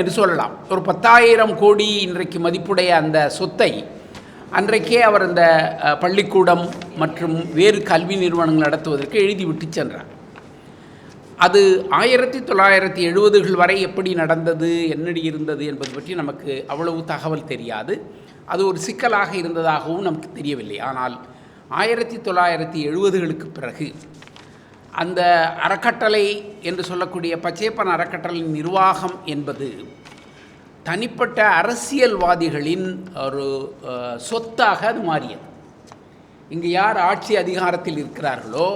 என்று சொல்லலாம். ஒரு பத்தாயிரம் கோடி இன்றைக்கு மதிப்புடைய அந்த சொத்தை அன்றைக்கே அவர் இந்த பள்ளிக்கூடம் மற்றும் வேறு கல்வி நிறுவனங்கள் நடத்துவதற்கு எழுதிவிட்டு சென்றார். அது ஆயிரத்தி தொள்ளாயிரத்தி எழுபதுகள் வரை எப்படி நடந்தது என்னடி இருந்தது என்பது பற்றி நமக்கு அவ்வளவு தகவல் தெரியாது. அது ஒரு சிக்கலாக இருந்ததாகவும் நமக்கு தெரியவில்லை. ஆனால் ஆயிரத்தி தொள்ளாயிரத்தி எழுபதுகளுக்கு பிறகு அந்த அறக்கட்டளை என்று சொல்லக்கூடிய பச்சையப்பன் அறக்கட்டளையின் நிர்வாகம் என்பது தனிப்பட்ட அரசியல்வாதிகளின் ஒரு சொத்தாக அது மாறியது. இங்கு யார் ஆட்சி அதிகாரத்தில் இருக்கிறார்களோ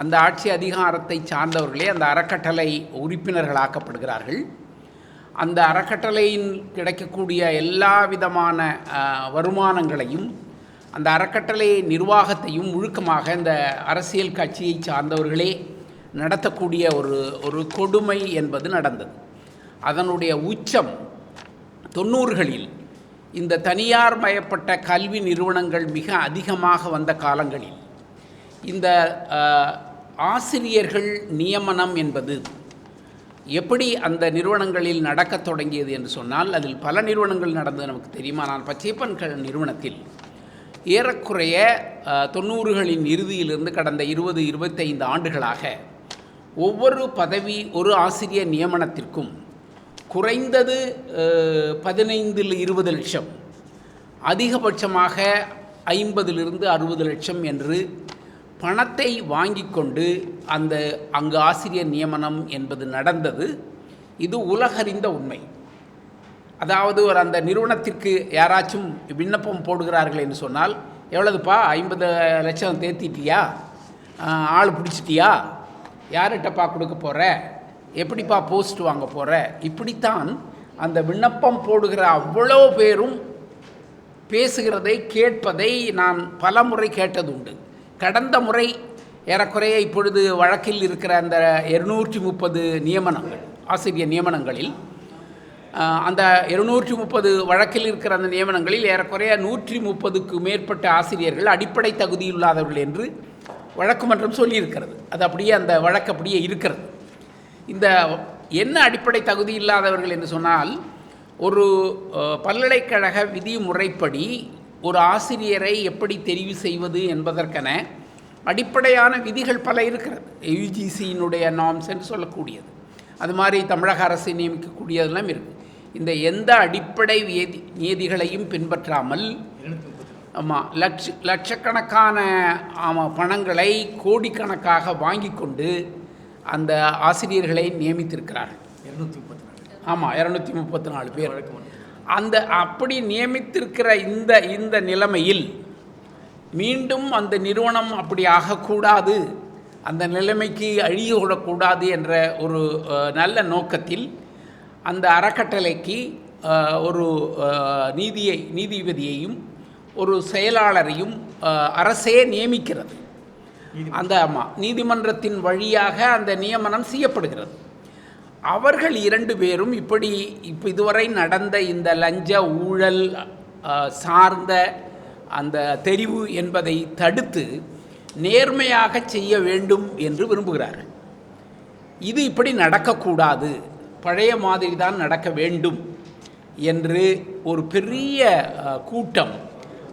அந்த ஆட்சி அதிகாரத்தை சார்ந்தவர்களே அந்த அறக்கட்டளை உறுப்பினர்களாக்கப்படுகிறார்கள். அந்த அறக்கட்டளையின் கிடைக்கக்கூடிய எல்லா விதமான வருமானங்களையும் அந்த அறக்கட்டளை நிர்வாகத்தையும் முழுக்கமாக இந்த அரசியல் கட்சியை சார்ந்தவர்களே நடத்தக்கூடிய ஒரு ஒரு கொடுமை என்பது நடந்தது. அதனுடைய உச்சம் தொண்ணூறுகளில் இந்த தனியார் மயப்பட்ட கல்வி நிறுவனங்கள் மிக அதிகமாக வந்த காலங்களில். இந்த ஆசிரியர்கள் நியமனம் என்பது எப்படி அந்த நிறுவனங்களில் நடக்கத் தொடங்கியது என்று சொன்னால் அதில் பல நிறுவனங்கள் நடந்தது நமக்கு தெரியுமா? நான் பச்சைப்பன் நிறுவனத்தில் ஏறக்குறைய தொண்ணூறுகளின் இறுதியிலிருந்து கடந்த இருபது இருபத்தைந்து ஆண்டுகளாக ஒவ்வொரு பதவி ஒரு ஆசிரியர் நியமனத்திற்கும் குறைந்தது பதினைந்தில் இருபது லட்சம் அதிகபட்சமாக ஐம்பதிலிருந்து அறுபது லட்சம் என்று பணத்தை வாங்கி கொண்டு அந்த அங்கு ஆசிரியர் நியமனம் என்பது நடந்தது. இது உலகறிந்த உண்மை. அதாவது ஒரு அந்த நிறுவனத்திற்கு யாராச்சும் விண்ணப்பம் போடுகிறார்கள் என்று சொன்னால் எவ்வளவுப்பா? ஐம்பது லட்சம் தேத்திட்டியா? ஆள் பிடிச்சிட்டியா? யார்கிட்டப்பா கொடுக்க போகிற எப்படிப்பா போஸ்ட் வாங்க போகிற இப்படித்தான் அந்த விண்ணப்பம் போடுகிற அவ்வளோ பேரும் பேசுகிறதை கேட்பதை நான் பல முறை கேட்டது உண்டு கடந்த முறை ஏறக்குறைய இப்பொழுது வழக்கில் இருக்கிற அந்த இருநூற்றி முப்பது நியமனங்கள் ஆசிரியர் நியமனங்களில் அந்த இருநூற்றி முப்பது வழக்கில் இருக்கிற அந்த நியமனங்களில் ஏறக்குறைய நூற்றி முப்பதுக்கு மேற்பட்ட ஆசிரியர்கள் அடிப்படை தகுதியில்லாதவர்கள் என்று வழக்கு மன்றம் சொல்லியிருக்கிறது. அது அப்படியே அந்த வழக்கு அப்படியே இருக்கிறது. இந்த என்ன அடிப்படை தகுதி இல்லாதவர்கள் என்று சொன்னால் ஒரு பல்கலைக்கழக பல்கலைக்கழக விதிமுறைப்படி ஒரு ஆசிரியரை எப்படி தெரிவு செய்வது என்பதற்கென அடிப்படையான விதிகள் பல இருக்கிறது. யுஜிசியினுடைய நாம்ஸ் என்று சொல்லக்கூடியது. அது மாதிரி தமிழக அரசு நியமிக்கக்கூடியதெல்லாம் இருக்குது இந்த எந்த அடிப்படை வேதி நியதிகளையும் பின்பற்றாமல் ஆமாம் லட்ச லட்சக்கணக்கான ஆமாம் பணங்களை கோடிக்கணக்காக வாங்கி கொண்டு அந்த ஆசிரியர்களை நியமித்திருக்கிறார்கள். இரநூத்தி முப்பத்தி நாலு ஆமாம் இரநூத்தி முப்பத்தி நாலு பேர். அந்த அப்படி நியமித்திருக்கிற இந்த இந்த நிலைமையில் மீண்டும் அந்த நிறுவனம் அப்படி ஆகக்கூடாது அந்த நிலைமைக்கு அழிய விடக்கூடாது என்ற ஒரு நல்ல நோக்கத்தில் அந்த அறக்கட்டளைக்கு ஒரு நீதியை நீதிபதியையும் ஒரு செயலாளரையும் அரசே நியமிக்கிறது. அந்த ஆமாம் நீதிமன்றத்தின் வழியாக அந்த நியமனம் செய்யப்படுகிறது. அவர்கள் இரண்டு பேரும் இப்படி இப்போ இதுவரை நடந்த இந்த லஞ்ச ஊழல் சார்ந்த அந்த தெரிவு என்பதை தடுத்து நேர்மையாக செய்ய வேண்டும் என்று விரும்புகிறார்கள். இது இப்படி நடக்கக்கூடாது. பழைய மாதிரி தான் நடக்க வேண்டும் என்று ஒரு பெரிய கூட்டம்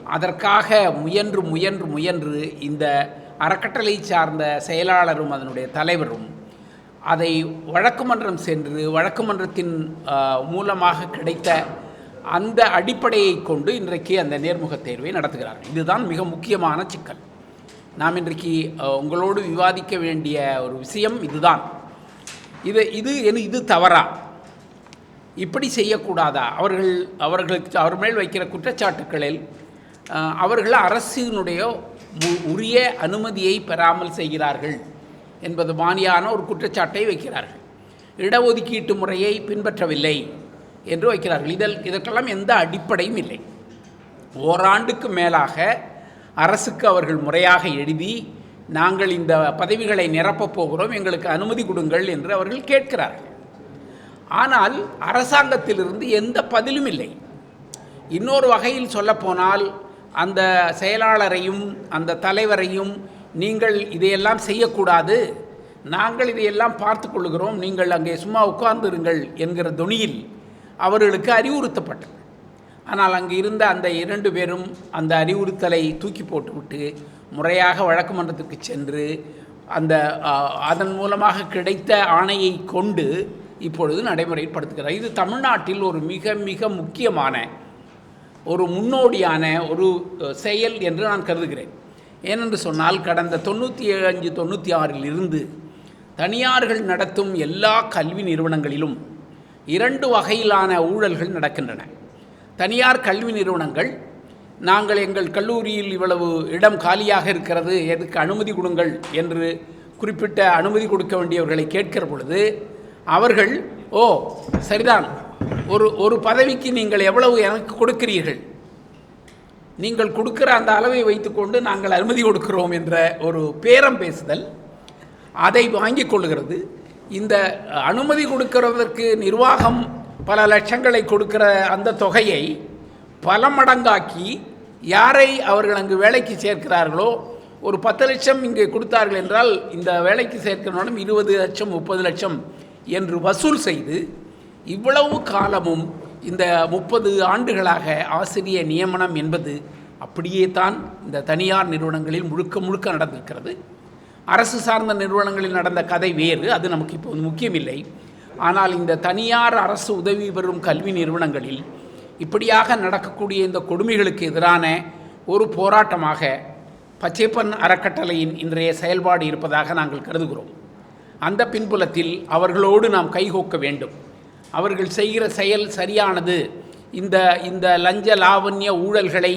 அதற்காக முயன்று முயன்று முயன்று இந்த அறக்கட்டளை சார்ந்த செயலாளரும் அதனுடைய தலைவரும் அதை வழக்குமன்றம் சென்று வழக்குமன்றத்தின் மூலமாக கிடைத்த அந்த அடிப்படையை கொண்டு இன்றைக்கு அந்த நேர்முகத் தேர்வை நடத்துகிறார்கள் இதுதான் மிக முக்கியமான சிக்கல். நாம் இன்றைக்கு உங்களோடு விவாதிக்க வேண்டிய ஒரு விஷயம் இதுதான். இது இது என இது தவறா? இப்படி செய்யக்கூடாதா? அவர்கள் அவர்களுக்கு அவர் மேல் வைக்கிற குற்றச்சாட்டுக்களில் அவர்கள் அரசினுடைய உரிய அனுமதியை பெறாமல் செய்கிறார்கள் என்பது மானியான ஒரு குற்றச்சாட்டை வைக்கிறார்கள். இடஒதுக்கீட்டு முறையை பின்பற்றவில்லை என்று வைக்கிறார்கள். இதில் இதற்கெல்லாம் எந்த அடிப்படையும் இல்லை. ஓராண்டுக்கு மேலாக அரசுக்கு அவர்கள் முறையாக எழுதி நாங்கள் இந்த பதவிகளை நிரப்பப் போகிறோம் எங்களுக்கு அனுமதி கொடுங்கள் என்று அவர்கள் கேட்கிறார்கள். ஆனால் அரசாங்கத்திலிருந்து எந்த பதிலும் இல்லை. இன்னொரு வகையில் சொல்லப்போனால் அந்த செயலாளரையும் அந்த தலைவரையும் நீங்கள் இதையெல்லாம் செய்யக்கூடாது. நாங்கள் இதையெல்லாம் பார்த்து கொள்கிறோம் நீங்கள் அங்கே சும்மா உட்கார்ந்திருங்கள் என்கிற தொனியில் அவர்களுக்கு அறிவுறுத்தப்பட்டது. ஆனால் அங்கு இருந்த அந்த இரண்டு பேரும் அந்த அறிவுறுத்தலை தூக்கி போட்டுவிட்டு முறையாக வழக்கு மன்றத்துக்கு சென்று அந்த அதன் மூலமாக கிடைத்த ஆணையை கொண்டு இப்பொழுது நடைமுறைப்படுத்துகிறார். இது தமிழ்நாட்டில் ஒரு மிக மிக முக்கியமான ஒரு முன்னோடியான ஒரு செயல் என்று நான் கருதுகிறேன். ஏனென்று சொன்னால் கடந்த தொண்ணூற்றி அஞ்சு தொண்ணூற்றி ஆறில் இருந்து தனியார்கள் நடத்தும் எல்லா கல்வி நிறுவனங்களிலும் இரண்டு வகையிலான ஊழல்கள் நடக்கின்றன. தனியார் கல்வி நிறுவனங்கள் நாங்கள் எங்கள் கல்லூரியில் இவ்வளவு இடம் காலியாக இருக்கிறது எதுக்கு அனுமதி கொடுங்கள் என்று குறிப்பிட்ட அனுமதி கொடுக்க வேண்டியவர்களை கேட்கிற பொழுது அவர்கள் ஓ சரிதான். ஒரு ஒரு பதவிக்கு நீங்கள் எவ்வளவு எனக்கு கொடுக்கிறீர்கள்? நீங்கள் கொடுக்கிற அந்த அளவை வைத்துக்கொண்டு நாங்கள் அனுமதி கொடுக்கிறோம் என்ற ஒரு பேரம் பேசுதல் அதை வாங்கி கொள்கிறது. இந்த அனுமதி கொடுக்கிறதற்கு நிர்வாகம் பல லட்சங்களை கொடுக்கிற அந்த தொகையை பல மடங்காக்கி யாரை அவர்கள் அங்கு வேலைக்கு சேர்க்கிறார்களோ ஒரு பத்து லட்சம் இங்கே கொடுத்தார்கள் என்றால் இந்த வேலைக்கு சேர்க்கிறவனும் இருபது லட்சம் முப்பது லட்சம் என்று வசூல் செய்து இவ்வளவு காலமும் இந்த முப்பது ஆண்டுகளாக ஆசிரிய நியமனம் என்பது அப்படியே தான் இந்த தனியார் நிறுவனங்களில் முழுக்க முழுக்க நடந்திருக்கிறது. அரசு சார்ந்த நிறுவனங்களில் நடந்த கதை வேறு அது நமக்கு இப்போது முக்கியமில்லை. ஆனால் இந்த தனியார் அரசு உதவி பெறும் கல்வி நிறுவனங்களில் இப்படியாக நடக்கக்கூடிய இந்த கொடுமைகளுக்கு எதிரான ஒரு போராட்டமாக பச்சைப்பன் அறக்கட்டளையின் இன்றைய செயல்பாடு இருப்பதாக நாங்கள் கருதுகிறோம். அந்த பின்புலத்தில் அவர்களோடு நாம் கைகோக்க வேண்டும். அவர்கள் செய்கிற செயல் சரியானது. இந்த இந்த லஞ்ச லாவண்ய ஊழல்களை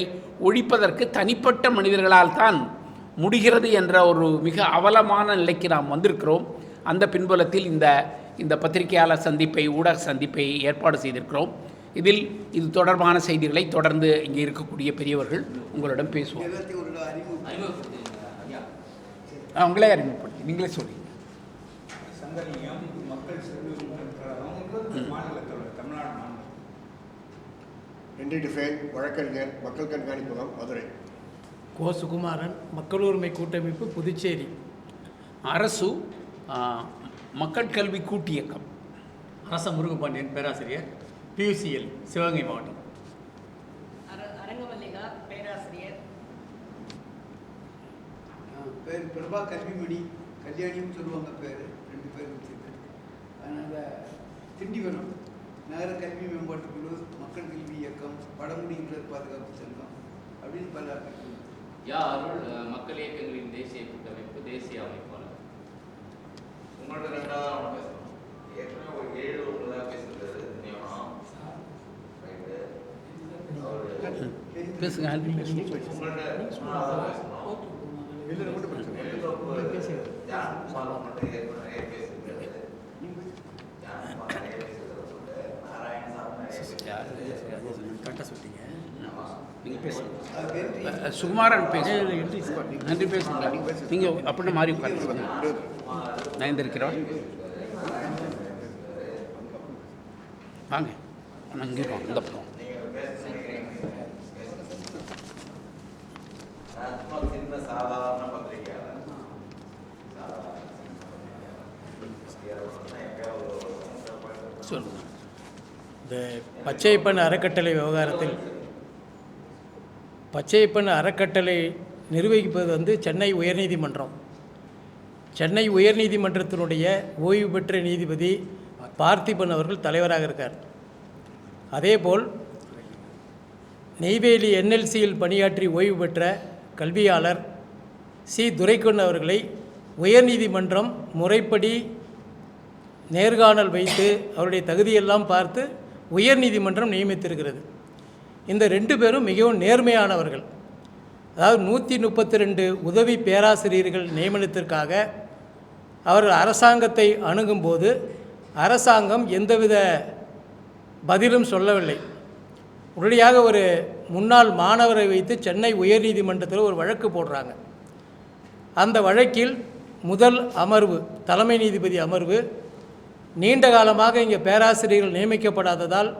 ஒழிப்பதற்கு தனிப்பட்ட மனிதர்களால் தான் முடிகிறது என்ற ஒரு மிக அவலமான நிலைக்கு நாம் வந்திருக்கிறோம். அந்த பின்புலத்தில் இந்த இந்த பத்திரிகையாளர் சந்திப்பை ஊடக சந்திப்பை ஏற்பாடு செய்திருக்கிறோம். இதில் இது தொடர்பான செய்திகளை தொடர்ந்து இங்கே இருக்கக்கூடிய பெரியவர்கள் உங்களிடம் அறிமுகம் அவங்களே அறிமுகப்படுத்தி நீங்களே டிஃபேன் வழக்கறிஞர் மக்கள் கண்காணிப்பகம் மதுரை. கோ சுகுமாரன் மக்கள் உரிமை கூட்டமைப்பு புதுச்சேரி. அரசு மக்கள் கல்வி கூட்டியக்கம். அரச முருகபாண்டியன் பேராசிரியர். பியூசிஎல் சிவகங்கை மாவட்டம். அர- அரங்கமல்லிகா பேராசிரியர். பேர் பிரபா கல்விமணி கல்யாணின்னு சொல்லுவாங்க பேர் ரெண்டு பேர் வச்சிருக்கு அதனால் திண்டிவனம் நகர கல்வி மேம்பாட்டு குழு மக்கள் கல்வி இயக்கம் வடமுடியினர் பாதுகாப்பு சங்கம் அப்படின்னு பல. யா அருள் மக்கள் இயக்கங்களின் தேசிய கூட்டமைப்பு தேசிய அமைப்பாளர்? உங்களோட ரெண்டாவது நாராயணசாமி நிறைய பேசுறாரு கரெக்டாக சொல்லிட்டீங்க நீங்கள் பேசுங்க. அது சுகுமாரன் பேசுங்க நன்றி பேசுங்க. நீங்கள் அப்படின்னு மாறி உட்காந்து நான் இருக்கிறோம் வாங்க. அங்கே இங்கே இந்த பக்கம் நான் சும்மா சின்ன சாதாரண பத்திரிகையாளர் சாதாரண எப்பயாவது ஒரு சொல்லுங்கள் இந்த பச்சையப்பன் அறக்கட்டளை விவகாரத்தில் பச்சையப்பன் அறக்கட்டளை நிர்வகிப்பது வந்து சென்னை உயர்நீதிமன்றம். சென்னை உயர்நீதிமன்றத்தினுடைய ஓய்வு பெற்ற நீதிபதி பார்த்திபன் அவர்கள் தலைவராக இருக்கார். அதேபோல் நெய்வேலி என்எல்சியில் பணியாற்றி ஓய்வு பெற்ற கல்வியாளர் சி. துரைக்கண் அவர்களை உயர்நீதிமன்றம் முறைப்படி நேர்காணல் வைத்து அவருடைய தகுதியெல்லாம் பார்த்து உயர்நீதிமன்றம் நியமித்திருக்கிறது. இந்த ரெண்டு பேரும் மிகவும் நேர்மையானவர்கள். அதாவது நூற்றி முப்பத்தி ரெண்டு உதவி பேராசிரியர்கள் நியமனத்திற்காக அவர்கள் அரசாங்கத்தை அணுகும்போது அரசாங்கம் எந்தவித பதிலும் சொல்லவில்லை. உடனடியாக ஒரு முன்னாள் மாணவரை வைத்து சென்னை உயர்நீதிமன்றத்தில் ஒரு வழக்கு போடுறாங்க. அந்த வழக்கில் முதல் அமர்வு தலைமை நீதிபதி அமர்வு நீண்ட காலமாக இங்கே பேராசிரியர்கள் நியமிக்கப்படாததால்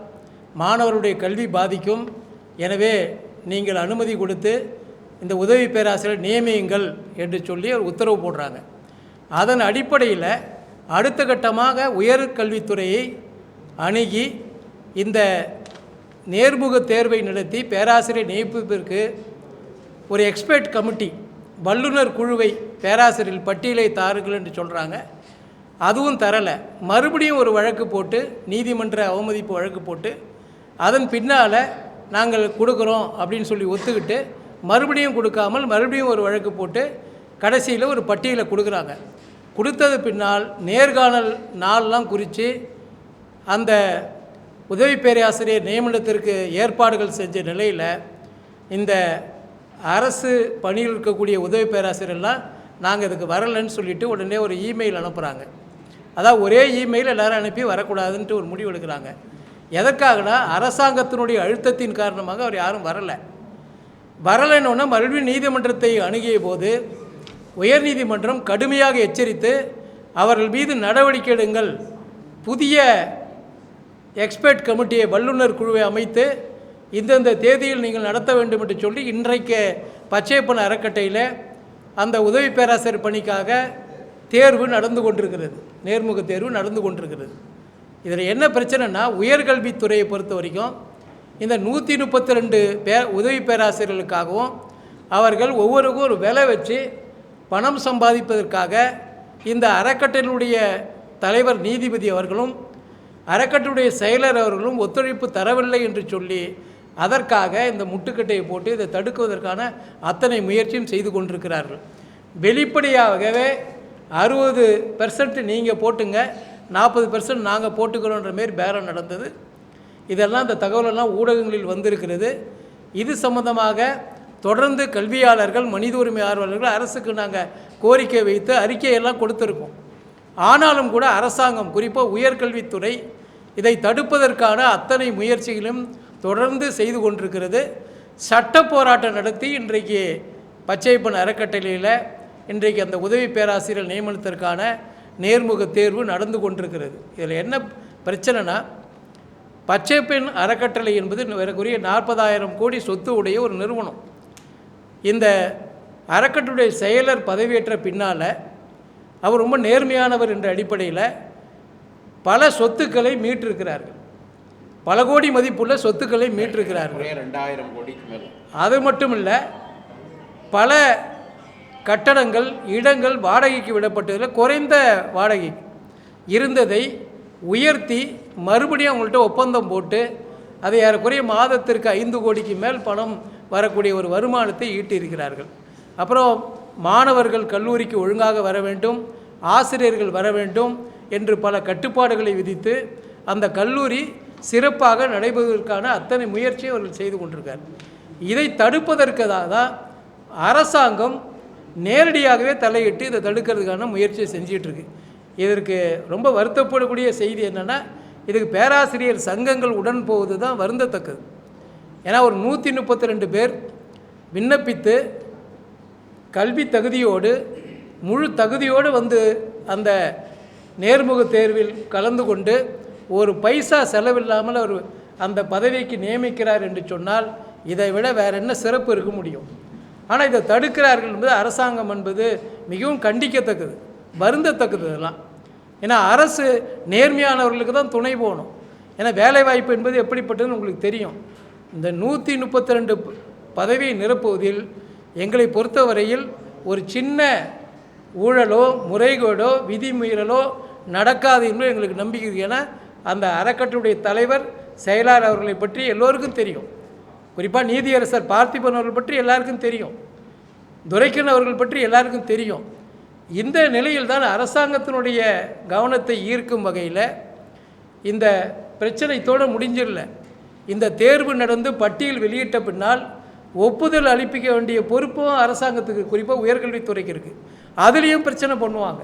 மாணவருடைய கல்வி பாதிக்கும். எனவே நீங்கள் அனுமதி கொடுத்து இந்த உதவி பேராசிரியர் நியமியுங்கள் என்று சொல்லி ஒரு உத்தரவு போடுறாங்க. அதன் அடிப்படையில் அடுத்த கட்டமாக உயர்கல்வித்துறையை அணுகி இந்த நேர்முக தேர்வை நடத்தி பேராசிரியர் நியமிப்பதற்கு ஒரு எக்ஸ்பர்ட் கமிட்டி வல்லுநர் குழுவை பேராசிரியர் பட்டியலை தாருங்கள் என்று சொல்கிறாங்க அதுவும் தரலை. மறுபடியும் ஒரு வழக்கு போட்டு நீதிமன்ற அவமதிப்பு வழக்கு போட்டு அதன் பின்னால் நாங்கள் கொடுக்குறோம் அப்படின்னு சொல்லி ஒத்துக்கிட்டு மறுபடியும் கொடுக்காமல் மறுபடியும் ஒரு வழக்கு போட்டு கடைசியில் ஒரு பட்டியலை கொடுக்குறாங்க. கொடுத்தது பின்னால் நேர்காணல் நாள்லாம் குறித்து அந்த உதவி பேராசிரியர் நியமனத்திற்கு ஏற்பாடுகள் செஞ்ச நிலையில் இந்த அரசு பணியில் இருக்கக்கூடிய உதவி பேராசிரியர்லாம் நாங்கள் இதுக்கு வரலைன்னு சொல்லிட்டு உடனே ஒரு இமெயில் அனுப்புகிறாங்க அதான் ஒரே இமெயில் எல்லாரும் அனுப்பி வரக்கூடாதுன்ட்டு ஒரு முடிவு எடுக்கிறாங்க. எதற்காகனா அரசாங்கத்தினுடைய அழுத்தத்தின் காரணமாக அவர் யாரும் வரலை. வரலைன்னொன்னே மறுபடியும் நீதிமன்றத்தை அணுகிய போது உயர்நீதிமன்றம் கடுமையாக எச்சரித்து அவர்கள் மீது நடவடிக்கை எடுங்கள். புதிய எக்ஸ்பர்ட் கமிட்டியை வல்லுநர் குழுவை அமைத்து இந்தந்த தேதியில் நீங்கள் நடத்த வேண்டும் என்று சொல்லி இன்றைக்கு பச்சையப்பன் அறக்கட்டையில் அந்த உதவி பேராசிரியர் பணிக்காக தேர்வு நடந்து கொண்டிருக்கிறது. நேர்முக தேர்வு நடந்து கொண்டிருக்கிறது. இதில் என்ன பிரச்சனைனா உயர்கல்வித்துறையை பொறுத்த வரைக்கும் இந்த நூற்றி முப்பத்தி ரெண்டு பே உதவி பேராசிரியர்களுக்காகவும் அவர்கள் ஒவ்வொருக்கும் ஒரு விலை வச்சு பணம் சம்பாதிப்பதற்காக இந்த அறக்கட்டளையுடைய தலைவர் நீதிபதி அவர்களும் அறக்கட்டளையுடைய செயலர் அவர்களும் ஒத்துழைப்பு தரவில்லை என்று சொல்லி அதற்காக இந்த முட்டுக்கட்டையை போட்டு இதை தடுக்குவதற்கான அத்தனை முயற்சியும் செய்து கொண்டிருக்கிறார்கள். வெளிப்படையாகவே அறுபது பெர்சன்ட் நீங்கள் போட்டுங்க நாற்பது பெர்சன்ட் நாங்கள் போட்டுக்கிறோன்ற மாரி பேரம் நடந்தது. இதெல்லாம் இந்த தகவலெல்லாம் ஊடகங்களில் வந்திருக்கிறது. இது சம்பந்தமாக தொடர்ந்து கல்வியாளர்கள் மனித உரிமை ஆர்வலர்கள் அரசுக்கு நாங்கள் கோரிக்கை வைத்து அறிக்கையெல்லாம் கொடுத்துருக்கோம். ஆனாலும் கூட அரசாங்கம் குறிப்பாக உயர்கல்வித்துறை இதை தடுப்பதற்கான அத்தனை முயற்சிகளும் தொடர்ந்து செய்து கொண்டிருக்கிறது. சட்ட போராட்டம் நடத்தி இன்றைக்கு பச்சைப்பன் அறக்கட்டளையில் இன்றைக்கு அந்த உதவி பேராசிரியர் நியமனத்திற்கான நேர்முக தேர்வு நடந்து கொண்டிருக்கிறது. இதில் என்ன பிரச்சனைனா பச்சைப்பெண் அறக்கட்டளை என்பது வரக்கூடிய நாற்பதாயிரம் கோடி சொத்து உடைய ஒரு நிறுவனம். இந்த அறக்கட்டளையுடைய செயலர் பதவியேற்ற பின்னால் அவர் ரொம்ப நேர்மையானவர் என்ற அடிப்படையில் பல சொத்துக்களை மீட்டிருக்கிறார்கள். பல கோடி மதிப்புள்ள சொத்துக்களை மீட்டிருக்கிறார்கள். ரெண்டாயிரம் மேலே. அது மட்டும் இல்லை பல கட்டடங்கள் இடங்கள் வாடகைக்கு விடப்பட்டதில் குறைந்த வாடகை. இருந்ததை உயர்த்தி மறுபடியும் அவங்கள்ட்ட ஒப்பந்தம் போட்டு அதை ஏறக்குறைய மாதத்திற்கு ஐந்து கோடிக்கு மேல் பணம் வரக்கூடிய ஒரு வருமானத்தை ஈட்டியிருக்கிறார்கள். அப்புறம் மாணவர்கள் கல்லூரிக்கு ஒழுங்காக வர வேண்டும் ஆசிரியர்கள் வர வேண்டும் என்று பல கட்டுப்பாடுகளை விதித்து அந்த கல்லூரி சிறப்பாக நடைபெறுவதற்கான அத்தனை முயற்சியை அவர்கள் செய்து கொண்டிருக்கார். இதை தடுப்பதற்காக தான் அரசாங்கம் நேரடியாகவே தலையிட்டு இதை தடுக்கிறதுக்கான முயற்சியை செஞ்சிகிட்ருக்கு. இதற்கு ரொம்ப வருத்தப்படக்கூடிய செய்தி என்னென்னா இதுக்கு பேராசிரியர் சங்கங்கள் உடன் போவது தான் வருந்தத்தக்கது. ஏன்னா ஒரு நூற்றி முப்பத்தி ரெண்டு பேர் விண்ணப்பித்து கல்வி தகுதியோடு முழு தகுதியோடு வந்து அந்த நேர்முக தேர்வில் கலந்து கொண்டு ஒரு பைசா செலவில்லாமல் அவர் அந்த பதவிக்கு நியமிக்கிறார் என்று சொன்னால் இதை விட வேற என்ன சிறப்பு இருக்க முடியும்? ஆனால் இதை தடுக்கிறார்கள் என்பது அரசாங்கம் என்பது மிகவும் கண்டிக்கத்தக்கது வருந்தத்தக்கது இதெல்லாம். ஏன்னா அரசு நேர்மையானவர்களுக்கு தான் துணை போகணும். ஏன்னா வேலைவாய்ப்பு என்பது எப்படிப்பட்டதுன்னு உங்களுக்கு தெரியும். இந்த நூற்றி முப்பத்தி ரெண்டு பதவியை நிரப்புவதில் எங்களை பொறுத்தவரையில் ஒரு சின்ன ஊழலோ முறைகேடோ விதிமீறலோ நடக்காது என்று எங்களுக்கு நம்பிக்கை ஏன்னா அந்த அறக்கட்டளையுடைய தலைவர் செயலாளர் அவர்களை பற்றி எல்லோருக்கும் தெரியும். குறிப்பாக நீதியரசர் பார்த்திபன் அவர்கள் பற்றி எல்லாருக்கும் தெரியும். துரைக்கன் அவர்கள் பற்றி எல்லாருக்கும் தெரியும். இந்த நிலையில் தான் அரசாங்கத்தினுடைய கவனத்தை ஈர்க்கும் வகையில் இந்த பிரச்சனைத்தோடு முடிஞ்சிடல. இந்த தேர்வு நடந்து பட்டியல் வெளியிட்ட பின்னால் ஒப்புதல் அளிப்பிக்க வேண்டிய பொறுப்பும் அரசாங்கத்துக்கு குறிப்பாக உயர்கல்வித்துறைக்கு இருக்குது அதுலேயும் பிரச்சனை பண்ணுவாங்க.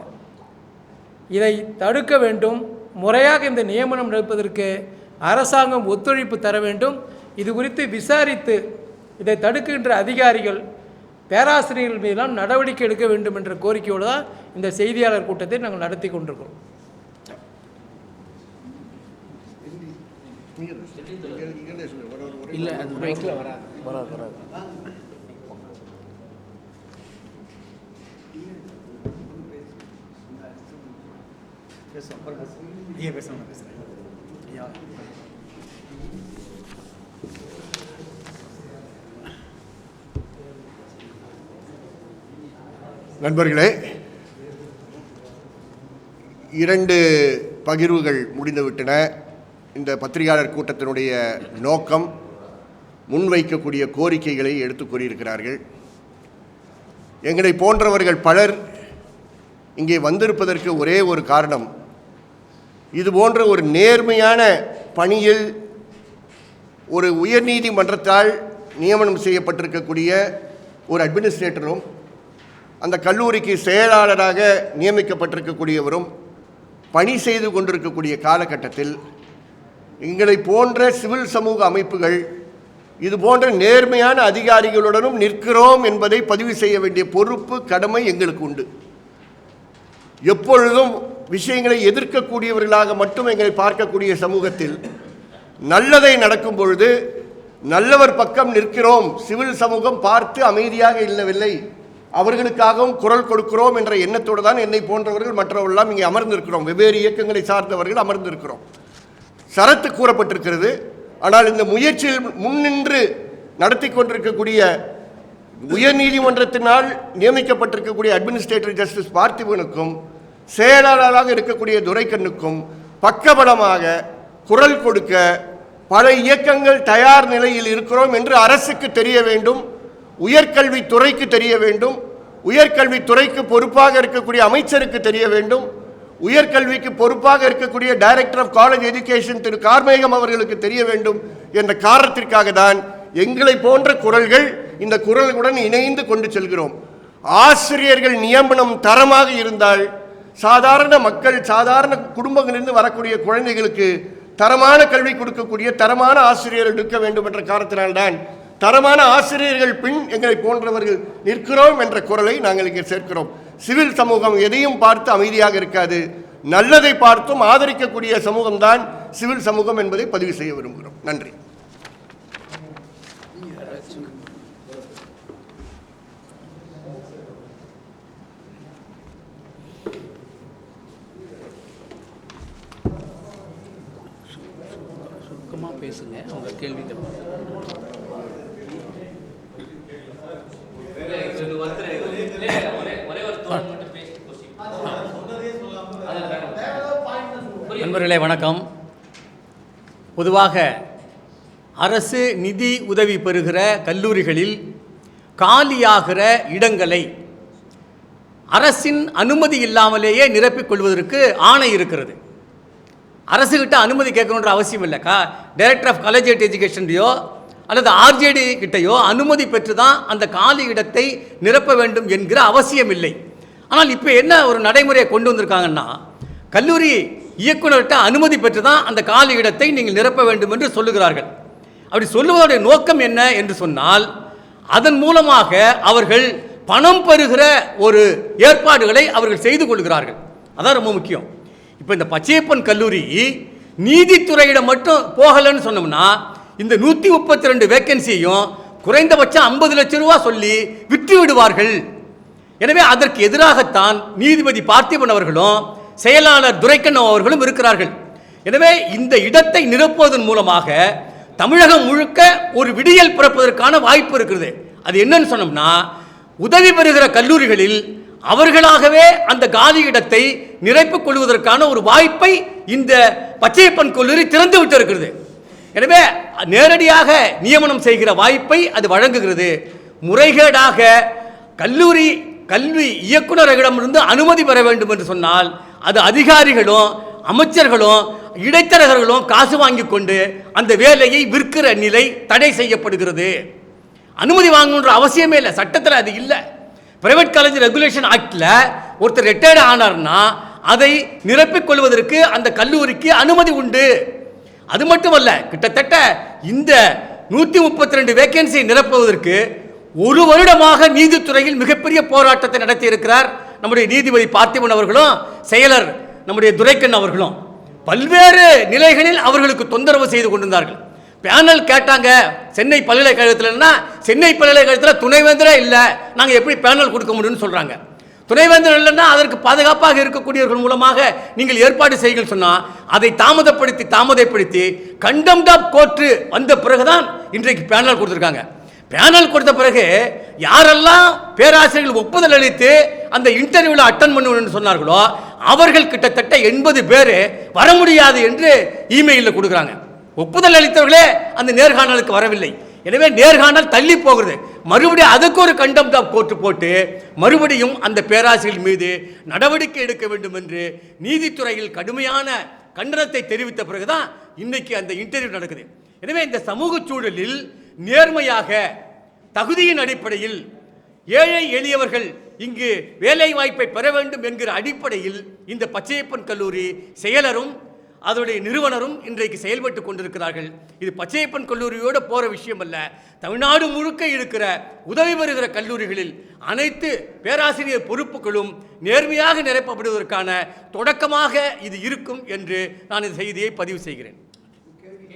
இதை தடுக்க வேண்டும். முறையாக இந்த நியமனம் நடப்பதற்கு அரசாங்கம் ஒத்துழைப்பு தர வேண்டும். இது குறித்து விசாரித்து இதை தடுக்கின்ற அதிகாரிகள் பேராசிரியர்கள் மீதெல்லாம் நடவடிக்கை எடுக்க வேண்டும் என்ற கோரிக்கையோடு தான் இந்த செய்தியாளர் கூட்டத்தை நாங்கள் நடத்தி கொண்டிருக்கிறோம். இல்லை அது மைக்கில் வராது. வராது வராது. பேசுவோம். அப்புறம் பேசுவோம் ஐயா பேசுவோம் நான் பேசுகிறேன் ஐயா நண்பர்களே இரண்டு பகிர்வுகள் முடிந்துவிட்டன. இந்த பத்திரிகையாளர் கூட்டத்தினுடைய நோக்கம் முன்வைக்கக்கூடிய கோரிக்கைகளை எடுத்து கூறியிருக்கிறார்கள். எங்களை போன்றவர்கள் பலர் இங்கே வந்திருப்பதற்கு ஒரே ஒரு காரணம். இது போன்ற ஒரு நேர்மையான பணியில் ஒரு உயர்நீதிமன்றத்தால் நியமனம் செய்யப்பட்டிருக்கக்கூடிய ஒரு அட்மினிஸ்ட்ரேட்டரும் அந்த கல்லூரிக்கு செயலாளராக நியமிக்கப்பட்டிருக்கக்கூடியவரும் பணி செய்து கொண்டிருக்கக்கூடிய காலகட்டத்தில் எங்களை போன்ற சிவில் சமூக அமைப்புகள் இது போன்ற நேர்மையான அதிகாரிகளுடனும் நிற்கிறோம் என்பதை பதிவு செய்ய வேண்டிய பொறுப்பு கடமை எங்களுக்கு உண்டு. எப்பொழுதும் விஷயங்களை எதிர்க்கக்கூடியவர்களாக மட்டும் எங்களை பார்க்கக்கூடிய சமூகத்தில் நல்லதை நடக்கும் பொழுது நல்லவர் பக்கம் நிற்கிறோம் சிவில் சமூகம் பார்த்து அமைதியாக இல்லவில்லை. அவர்களுக்காகவும் குரல் கொடுக்கிறோம் என்ற எண்ணத்தோடு தான் என்னை போன்றவர்கள் மற்றவர்கள்லாம் இங்கே அமர்ந்திருக்கிறோம். வெவ்வேறு இயக்கங்களை சார்ந்தவர்கள் அமர்ந்திருக்கிறோம். சரத்து கூறப்பட்டிருக்கிறது. ஆனால் இந்த முயற்சியில் முன்னின்று நடத்தி கொண்டிருக்கக்கூடிய உயர்நீதிமன்றத்தினால் நியமிக்கப்பட்டிருக்கக்கூடிய அட்மினிஸ்ட்ரேட்டர் ஜஸ்டிஸ் பார்த்திபனுக்கும் செயலாளராக இருக்கக்கூடிய துரைக்கண்ணுக்கும் பக்கபலமாக குரல் கொடுக்க பல இயக்கங்கள் தயார் நிலையில் இருக்கிறோம் என்று அரசுக்கு தெரிய வேண்டும் உயர்கல்வித்துறைக்கு தெரிய வேண்டும் உயர்கல்வித்துறைக்கு பொறுப்பாக இருக்கக்கூடிய அமைச்சருக்கு தெரிய வேண்டும். உயர்கல்விக்கு பொறுப்பாக இருக்கக்கூடிய டைரக்டர் ஆஃப் காலேஜ் எஜுகேஷன் திரு கார்மேகம் அவர்களுக்கு தெரிய வேண்டும் என்ற காரணத்திற்காக தான் எங்களை போன்ற குரல்கள் இந்த குரல்களுடன் இணைந்து கொண்டு செல்கிறோம். ஆசிரியர்கள் நியமனம் தரமாக இருந்தால் சாதாரண மக்கள் சாதாரண குடும்பங்களிலிருந்து வரக்கூடிய குழந்தைகளுக்கு தரமான கல்வி கொடுக்கக்கூடிய தரமான ஆசிரியர்கள் இருக்க வேண்டும் என்ற காரணத்தினால்தான் தரமான ஆசிரியர்கள் பின் எங்களை போன்றவர்கள் நிற்கிறோம் என்ற குரலை நாங்கள் இங்கே சேர்க்கிறோம். சிவில் சமூகம் எதையும் பார்த்து அமைதியாக இருக்காது. நல்லதை பார்த்தும் ஆதரிக்கக்கூடிய சமூகம்தான் சிவில் சமூகம் என்பதை பதிவு செய்ய விரும்புகிறோம். நன்றி. சுருக்கமாக பேசுங்க. அவங்க கேள்வி கேட்பாங்க. இல்லை, இது ஒருத்தர் இல்லை, இல்லை, ஒரே ஒரே ஒரு தோழர் மட்டும் பேசி question. அதான் வேணும். நண்பர்களே வணக்கம். பொதுவாக அரசு நிதி உதவி பெறுகிற கல்லூரிகளில் காலியாகிற இடங்களை அரசின் அனுமதி இல்லாமலேயே நிரப்பிக் கொள்வதற்கு ஆணை இருக்கிறது. அரசுகிட்ட அனுமதி கேட்கணுன்ற அவசியம் இல்லை. கா டைரக்டர் ஆஃப் காலேஜ் எஜுகேஷன்லையோ அல்லது ஆர்ஜேடி கிட்டையோ அனுமதி பெற்று தான் அந்த காலி இடத்தை நிரப்ப வேண்டும் என்கிற அவசியம் இல்லை. ஆனால் இப்போ என்ன ஒரு நடைமுறையை கொண்டு வந்திருக்காங்கன்னா கல்லூரி இயக்குனர்கிட்ட அனுமதி பெற்று தான் அந்த காலி இடத்தை நீங்கள் நிரப்ப வேண்டும் என்று சொல்லுகிறார்கள். அப்படி சொல்லுவதோடைய நோக்கம் என்ன என்று சொன்னால் அதன் மூலமாக அவர்கள் பணம் பெறுகிற ஒரு ஏற்பாடுகளை அவர்கள் செய்து கொள்கிறார்கள். அதான் ரொம்ப முக்கியம். இப்போ இந்த பச்சையப்பன் கல்லூரி நீதித்துறையிடம் மட்டும் போகலைன்னு சொன்னோம்னா இந்த நூற்றி முப்பத்தி ரெண்டு வேக்கன்சியையும் குறைந்தபட்சம் ஐம்பது லட்சம் ரூபா சொல்லி விற்று விடுவார்கள் எனவே அதற்கு எதிராகத்தான் நீதிபதி பார்த்திபன் அவர்களும் செயலாளர் துரைக்கண்ணம் அவர்களும் இருக்கிறார்கள். எனவே இந்த இடத்தை நிரப்புவதன் மூலமாக தமிழகம் முழுக்க ஒரு விடியல் பிறப்பதற்கான வாய்ப்பு இருக்கிறது. அது என்னன்னு சொன்னோம்னா உதவி பெறுகிற கல்லூரிகளில் அவர்களாகவே அந்த காலி இடத்தை நிரப்பிக் கொள்வதற்கான ஒரு வாய்ப்பை இந்த பச்சையப்பன் கல்லூரி திறந்து விட்டு இருக்கிறது எனவே நேரடியாக நியமனம் செய்கிற வாய்ப்பை அது வழங்குகிறது. முறைகேடாக கல்லூரி கல்வி இயக்குநரகளிடமிருந்து அனுமதி பெற வேண்டும் என்று சொன்னால் அது அதிகாரிகளும் அமைச்சர்களும் இடைத்தரகர்களும் காசு வாங்கி கொண்டு அந்த வேலையை விற்கிற நிலை தடை செய்யப்படுகிறது. அனுமதி வாங்கணுன்ற அவசியமே இல்லை சட்டத்தில் அது இல்லை. பிரைவேட் காலேஜ் ரெகுலேஷன் ஆக்டில் ஒருத்தர் ரிட்டையர்டு ஆனார்னா அதை நிரப்பிக் கொள்வதற்கு அந்த கல்லூரிக்கு அனுமதி உண்டு. அது மட்டுமல்ல கிட்டத்தட்ட இந்த நூற்றி முப்பத்தி ரெண்டு வேகன்சியை நிரப்புவதற்கு ஒரு வருடமாக நீதித்துறையில் மிகப்பெரிய போராட்டத்தை நடத்தி இருக்கிறார் நம்முடைய நீதிபதி பார்த்திபன் அவர்களும் செயலர் நம்முடைய துரைக்கண் அவர்களும் பல்வேறு நிலைகளில் அவர்களுக்கு தொந்தரவு செய்து கொண்டிருந்தார்கள். பேனல் கேட்டாங்க சென்னை பல்கலைக்கழகத்தில்னா சென்னை பல்கலைக்கழகத்தில் துணைவேந்தரே இல்லை நாங்கள் எப்படி பேனல் கொடுக்க முடியும்னு சொல்கிறாங்க துணைவேந்தர் இல்லைன்னா அதற்கு பாதுகாப்பாக இருக்கக்கூடியவர்கள் மூலமாக நீங்கள் ஏற்பாடு செய்யுங்கள் சொன்னால் அதை தாமதப்படுத்தி தாமதப்படுத்தி கண்டம்ட் ஆஃப் கோர்ட்டு வந்த பிறகுதான் இன்றைக்கு பேனல் கொடுத்துருக்காங்க. பேனல் கொடுத்த பிறகு யாரெல்லாம் பேராசிரியர்கள் ஒப்புதல் அளித்து அந்த இன்டர்வியூவில் அட்டன் பண்ணுவேன்னு சொன்னார்களோ அவர்கள் கிட்டத்தட்ட எண்பது பேர் வர முடியாது என்று இமெயிலில் கொடுக்குறாங்க. ஒப்புதல் அளித்தவர்களே அந்த நேர்காணலுக்கு வரவில்லை. எனவே நேர்காணல் தள்ளி போகிறது மறுபடியும் அதுக்கு ஒரு கண்டம் ஆஃப் கோர்ட்டு போட்டு மறுபடியும் அந்த பேராசிரியர் மீது நடவடிக்கை எடுக்க வேண்டும் என்று நீதித்துறையில் கடுமையான கண்டனத்தை தெரிவித்த பிறகுதான் இன்னைக்கு அந்த இன்டர்வியூ நடக்குது. எனவே இந்த சமூக சூழலில் நேர்மையாக தகுதியின் அடிப்படையில் ஏழை எளியவர்கள் இங்கு வேலை வாய்ப்பை பெற வேண்டும் என்கிற அடிப்படையில் இந்த பச்சையப்பன் கல்லூரி செயலரும் அதனுடைய நிறுவனரும் இன்றைக்கு செயல்பட்டு கொண்டிருக்கிறார்கள். இது பச்சையப்பன் கல்லூரியோடு போகிற விஷயம் அல்ல தமிழ்நாடு முழுக்க இருக்கிற உதவி பெறுகிற கல்லூரிகளில் அனைத்து பேராசிரியர் பொறுப்புகளும் நேர்மையாக நிரப்பப்படுவதற்கான தொடக்கமாக இது இருக்கும் என்று நான் இந்த செய்தியை பதிவு செய்கிறேன்.